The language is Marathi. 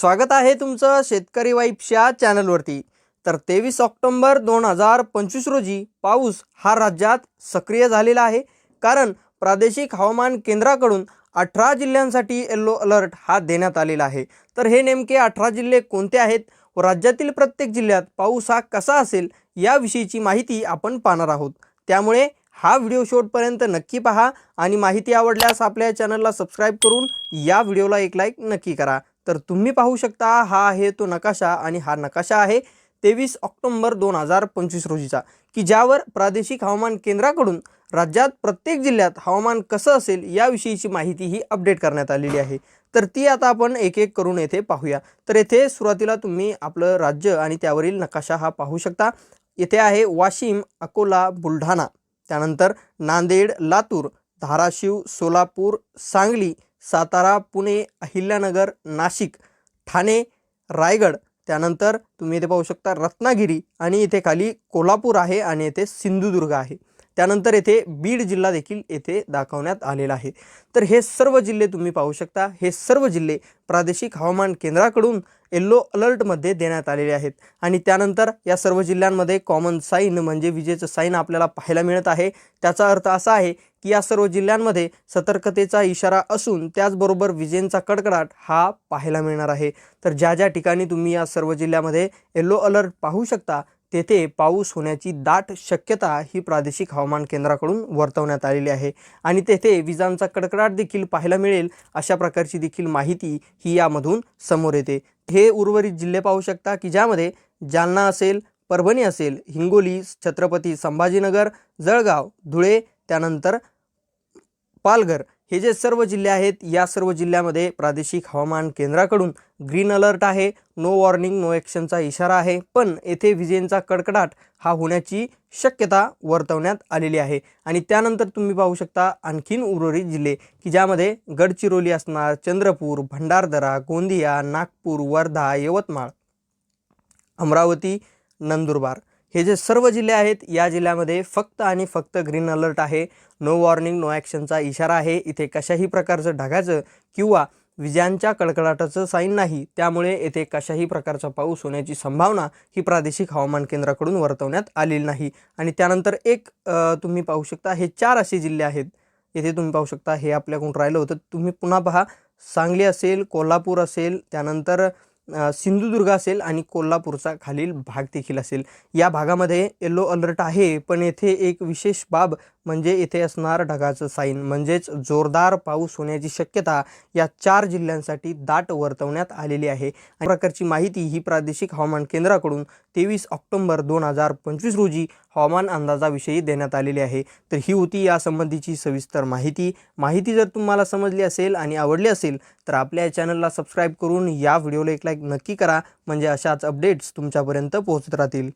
स्वागत आहे तुमचं शेतकरी वाईफच्या चॅनलवरती. तर तेवीस ऑक्टोंबर दोन हजार पंचवीस रोजी पाऊस हा राज्यात सक्रिय झालेला आहे. कारण प्रादेशिक हवामान केंद्राकडून अठरा जिल्ह्यांसाठी येल्लो अलर्ट हा देण्यात आलेला आहे. तर हे नेमके अठरा जिल्हे कोणते आहेत? व राज्यातील प्रत्येक जिल्ह्यात पाऊस हा कसा असेल? याविषयीची माहिती आपण पाहणार आहोत. त्यामुळे हा व्हिडिओ शेवटपर्यंत नक्की पहा आणि माहिती आवडल्यास आपल्या चॅनलला सबस्क्राईब करून या व्हिडिओला एक लाईक नक्की करा. तर तुम्ही पाहू शकता हा आहे तो नकाशा आणि हा नकाशा आहे तेवीस ऑक्टोंबर दोन हजार पंचवीस रोजीचा की ज्यावर प्रादेशिक हवामान केंद्राकडून राज्यात प्रत्येक जिल्ह्यात हवामान कसं असेल याविषयीची माहिती ही अपडेट करण्यात आलेली आहे. तर ती आता आपण एक एक करून येथे पाहूया. तर येथे सुरुवातीला तुम्ही आपलं राज्य आणि त्यावरील नकाशा हा पाहू शकता. येथे आहे वाशिम अकोला बुलढाणा. त्यानंतर नांदेड लातूर धाराशिव सोलापूर सांगली सातारा पुणे अहिल्यानगर नाशिक ठाणे रायगड. त्यानंतर तुम्ही इथे पाहू शकता रत्नागिरी आणि इथे खाली कोल्हापूर आहे आणि इथे सिंधुदुर्ग आहे. त्यानंतर येथे बीड जिल्हा देखील येथे दाखवण्यात आलेला आहे. तर हे सर्व जिल्हे तुम्ही पाहू शकता. हे सर्व जिल्हे प्रादेशिक हवामान केंद्राकडून येल्लो अलर्टमध्ये देण्यात आलेले आहेत. आणि त्यानंतर या सर्व जिल्ह्यांमध्ये कॉमन साईन म्हणजे विजेचं साईन आपल्याला पाहायला मिळत आहे. त्याचा अर्थ असा आहे की या सर्व जिल्ह्यांमध्ये सतर्कतेचा इशारा असून त्याचबरोबर विजेंचा कडकडाट हा पाहायला मिळणार आहे. तर ज्या ज्या ठिकाणी तुम्ही या सर्व जिल्ह्यामध्ये येल्लो अलर्ट पाहू शकता तेथे पाऊस होण्याची दाट शक्यता ही प्रादेशिक हवामान केंद्राकडून वर्तवण्यात आलेली आहे. आणि तेथे विजांचा कडकडाट देखील पाहायला मिळेल अशा प्रकारची देखील माहिती ही यामधून समोर येते. हे उर्वरित जिल्हे पाहू शकता की ज्यामध्ये जालना असेल परभणी असेल हिंगोली छत्रपती संभाजीनगर जळगाव धुळे त्यानंतर पालघर हे जे सर्व जिल्हे आहेत या सर्व जिल्ह्यामध्ये प्रादेशिक हवामान केंद्राकडून ग्रीन अलर्ट आहे. नो वॉर्निंग नो ॲक्शनचा इशारा आहे. पण येथे विजेंचा कडकडाट हा होण्याची शक्यता वर्तवण्यात आलेली आहे. आणि त्यानंतर तुम्ही पाहू शकता आणखीन उर्वरित जिल्हे की ज्यामध्ये गडचिरोली असणार चंद्रपूर भंडारदरा गोंदिया नागपूर वर्धा यवतमाळ अमरावती नंदुरबार. हे जे सर्व जिल्हे आहेत या जिल्ह्यामध्ये फक्त आणि फक्त ग्रीन अलर्ट आहे. नो वॉर्निंग नो ॲक्शनचा इशारा आहे. इथे कशाही प्रकारचं ढगाचं किंवा विजांच्या कडकडाटाचं साईन नाही. त्यामुळे येथे कशाही प्रकारचा पाऊस होण्याची संभावना ही प्रादेशिक हवामान केंद्राकडून वर्तवण्यात आलेली नाही. आणि त्यानंतर एक तुम्ही पाहू शकता हे चार असे जिल्हे आहेत. येथे तुम्ही पाहू शकता हे आपल्याकडून राहिलं होतं. तुम्ही पुन्हा पहा सांगली असेल कोल्हापूर असेल त्यानंतर सिंधुदुर्ग असेल आणि कोल्हापूरचा खालील भाग देखील असेल. या भागामध्ये येल्लो अलर्ट आहे पण येथे एक विशेष बाब म्हणजे इथे असणार ढगाचं साईन म्हणजेच जोरदार पाऊस होण्याची शक्यता या चार जिल्ह्यांसाठी दाट वर्तवण्यात आलेली आहे. प्रकारची माहिती ही प्रादेशिक हवामान केंद्राकडून तेवीस ऑक्टोंबर दोन हजार पंचवीस रोजी हवामान अंदाजाविषयी देण्यात आलेली आहे. तर ही होती यासंबंधीची सविस्तर माहिती. माहिती जर तुम्हाला समजली असेल आणि आवडली असेल तर आपल्या चॅनलला सबस्क्राईब करून या व्हिडिओला एक लाईक नक्की करा. म्हणजे अशाच अपडेट्स तुमच्यापर्यंत पोहोचत राहतील.